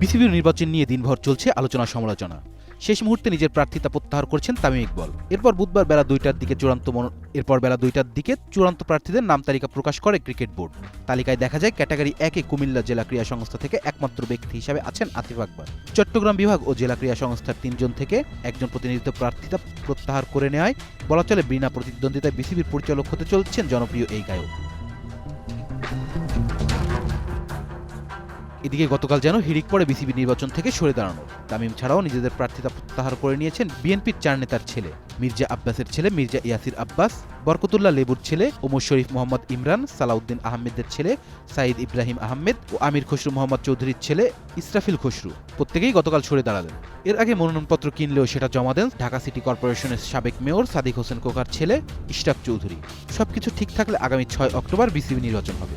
বিসিবির নির্বাচন নিয়ে দিনভর চলছে আলোচনা সমালোচনা। শেষ মুহূর্তে নিজের প্রার্থিতা প্রত্যাহার করেছেন তামিম ইকবল। এরপর বুধবার বেলা দুইটার দিকে চূড়ান্ত এরপর বেলা দুইটার দিকে চূড়ান্ত প্রার্থীদের নাম তালিকা প্রকাশ করে ক্রিকেট বোর্ড। তালিকায় দেখা যায় ক্যাটাগরি একে কুমিল্লা জেলা ক্রীড়া সংস্থা থেকে একমাত্র ব্যক্তি হিসাবে আছেন আতিফ আকবর। চট্টগ্রাম বিভাগ ও জেলা ক্রীড়া সংস্থার তিনজন থেকে একজন প্রতিনিধিত্ব প্রার্থিতা প্রত্যাহার করে নেওয়ায় বলা চলে বিনা প্রতিদ্বন্দ্বিতায় বিসিবির পরিচালক হতে চলছেন জনপ্রিয় এই গায়ক। এদিকে গতকাল যেন হিড়িক পড়ে বিসিবি নির্বাচন থেকে সরে দাঁড়ানো। তামিম ছাড়াও নিজেদের প্রার্থিতা প্রত্যাহার করে নিয়েছেন বিএনপির চার নেতার ছেলে, মির্জা আব্বাসের ছেলে মির্জা ইয়াসির আব্বাস, বরকতুল্লাহ লেবুর ছেলে ওমর শরীফ মোহাম্মদ ইমরান, সালাউদ্দিন আহমেদের ছেলে সাইদ ইব্রাহিম আহমেদ ও আমির খসরু মোহাম্মদ চৌধুরীর ছেলে ইসরাফিল খসরু। প্রত্যেকেই গতকাল সরে দাঁড়ালেন। এর আগে মনোনয়নপত্র কিনলেও সেটা জমা দেন ঢাকা সিটি কর্পোরেশনের সাবেক মেয়র সাদিক হোসেন কোকার ছেলে ইশরাক চৌধুরী। সবকিছু ঠিক থাকলে আগামী ছয় অক্টোবর বিসিবি নির্বাচন হবে।